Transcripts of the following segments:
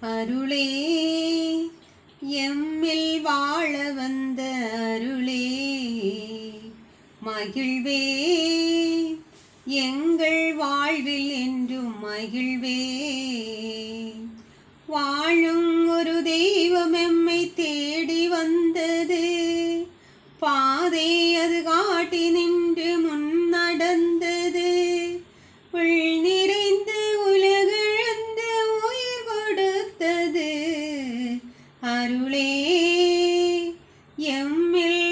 அருளே. எம்மில் வாழ வந்த அருளே. மகிழ்வே. எங்கள் வாழ்வில் என்றும் மகிழ்வே. வாழும் ஒரு தெய்வம் எம்மை தேடி வந்தது. பாதை அது காட்டி நின்று முன்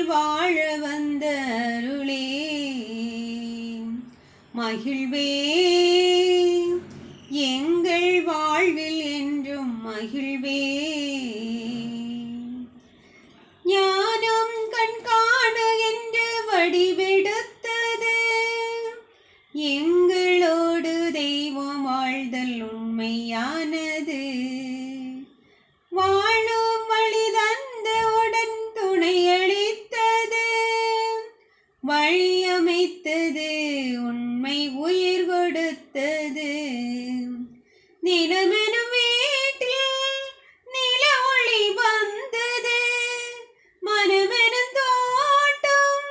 வாழ வந்த அருளே மகிழ்வே வழியமைத்தது உண்மை உயிர் கொடுத்தது. நிலமெனும் வீட்டில் நில ஒளி வந்தது. மனமெனும் தோட்டம்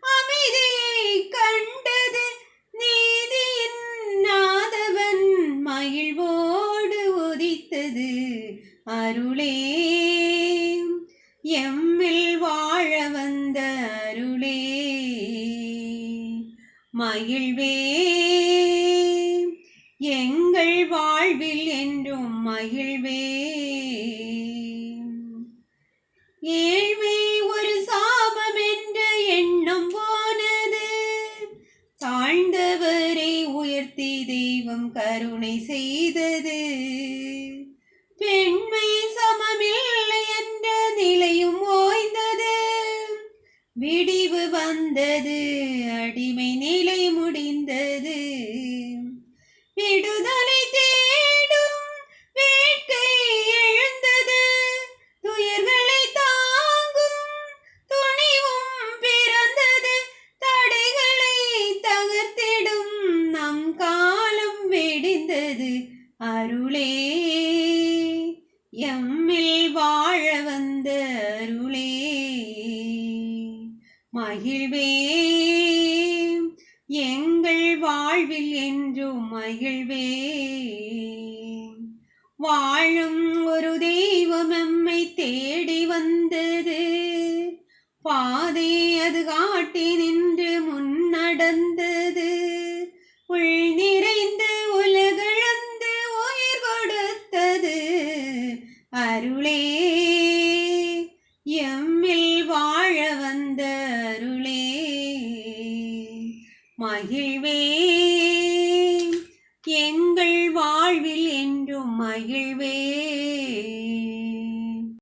அமைதியை கண்டது. நீதியின் நாதவன் மகிழ்வோடு உதித்தது. அருளே எம்மில் வாழ வந்த அருளே. மகிழ்வே எங்கள் வாழ்வில் என்றும் மகிழ்வே ஏழ்மை ஒரு சாபம் என்ற எண்ணம் போனது. தாழ்ந்தவரை உயர்த்தி தெய்வம் கருணை செய்தது. பெண்மை சமமில்லை என்ற நிலையும் ஓய்ந்தது. விடிவு வந்தது. விடுதலை தேடும் வேட்கை எழுந்தது. துயர்களை தாங்கும் துணிவும் பிறந்தது. தடைகளை தகர்த்திடும் நம் காலம் வெடிந்தது. அருளே எம்மில் வாழ வந்த அருளே. மகிழ்வே எங்கள் வா வாழ்வில் என்றும் மகிழ்வே வாழும் ஒரு தெய்வம் எம்மை தேடி வந்தது. பாதை அது காட்டி நின்று முன் நடந்தது. உள் நிறைந்து உலகிழந்து உயிர் கொடுத்தது. அருளே எம்மில் வாழ வந்த அருளே. மகிழ்வே எங்கள் வாழ்வில் என்றும் மகிழ்வே